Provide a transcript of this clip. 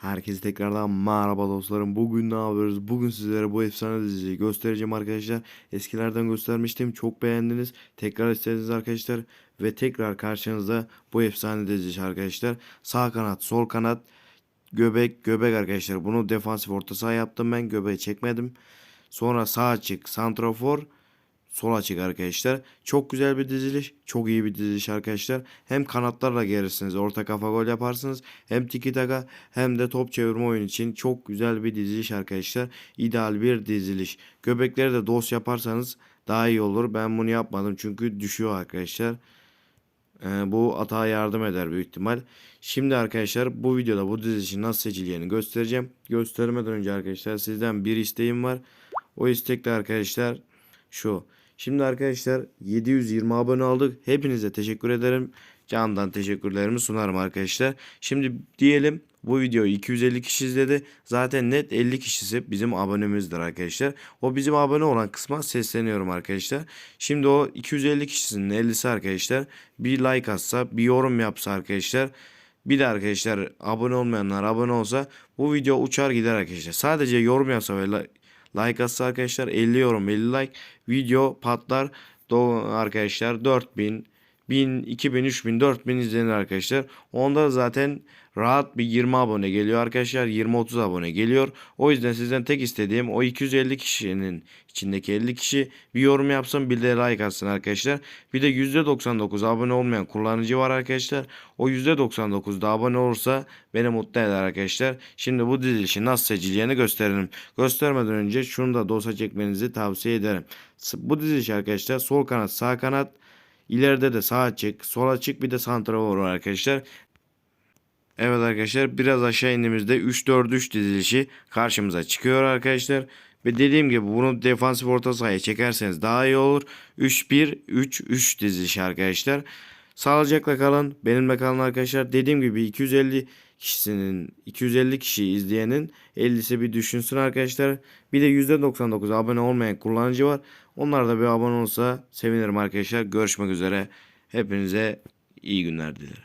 Herkese tekrardan merhaba dostlarım. Bugün ne yapıyoruz? Bugün sizlere bu efsane diziyi göstereceğim arkadaşlar. Eskilerden göstermiştim. Çok beğendiniz. Tekrar istediniz arkadaşlar. Ve tekrar karşınızda bu efsane dizi arkadaşlar. Sağ kanat, sol kanat, göbek, göbek arkadaşlar. Bunu defansif orta saha yaptım ben. Göbeği çekmedim. Sonra sağ açık, santrafor, sol açık arkadaşlar. Çok güzel bir diziliş. Çok iyi bir diziliş arkadaşlar. Hem kanatlarla gelirsiniz. Orta kafa gol yaparsınız. Hem tiki taka hem de top çevirme oyun için çok güzel bir diziliş arkadaşlar. İdeal bir diziliş. Göbekleri de dos yaparsanız daha iyi olur. Ben bunu yapmadım çünkü düşüyor arkadaşlar. Ee, bu atağa yardım eder büyük ihtimal. Şimdi arkadaşlar bu videoda bu dizilişin nasıl seçileceğini göstereceğim. Göstermeden önce arkadaşlar sizden bir isteğim var. O istek de arkadaşlar şu. Şimdi arkadaşlar 720 abone aldık. Hepinize teşekkür ederim. Candan teşekkürlerimi sunarım arkadaşlar. Şimdi diyelim bu videoyu 250 kişi izledi. Zaten net 50 kişisi bizim abonemizdir arkadaşlar. O bizim abone olan kısma sesleniyorum arkadaşlar. Şimdi o 250 kişisinin 50'si arkadaşlar bir like atsa, bir yorum yapsa arkadaşlar. Bir de arkadaşlar abone olmayanlar abone olsa bu video uçar gider arkadaşlar. Sadece yorum yapsa ve like, atsa arkadaşlar 50 yorum 50 like video patlar. Do arkadaşlar 4000 1000, 2000, 3000, 4000 izlenir arkadaşlar. Onda da zaten rahat bir 20 abone geliyor arkadaşlar. 20-30 abone geliyor. O yüzden sizden tek istediğim o 250 kişinin içindeki 50 kişi bir yorum yapsın bir de like atsın arkadaşlar. Bir de %99 abone olmayan kullanıcı var arkadaşlar. O %99 da abone olursa beni mutlu eder arkadaşlar. Şimdi bu dizilişi nasıl seçileceğini gösterelim. Göstermeden önce şunu da dosya çekmenizi tavsiye ederim. Bu diziliş arkadaşlar sol kanat sağ kanat İleride de sağ açık, sol açık bir de santrafor var arkadaşlar. Evet arkadaşlar biraz aşağı indiğimizde 3-4-3 dizilişi karşımıza çıkıyor arkadaşlar. Ve dediğim gibi bunu defansif orta sahaya çekerseniz daha iyi olur. 3-1-3-3 dizilişi arkadaşlar. Sağlıcakla kalın. Benimle kalın arkadaşlar. Dediğim gibi 250 kişisinin 250 kişi izleyenin 50'si bir düşünsün arkadaşlar. Bir de %99 abone olmayan kullanıcı var. Onlar da bir abone olsa sevinirim arkadaşlar. Görüşmek üzere. Hepinize iyi günler dilerim.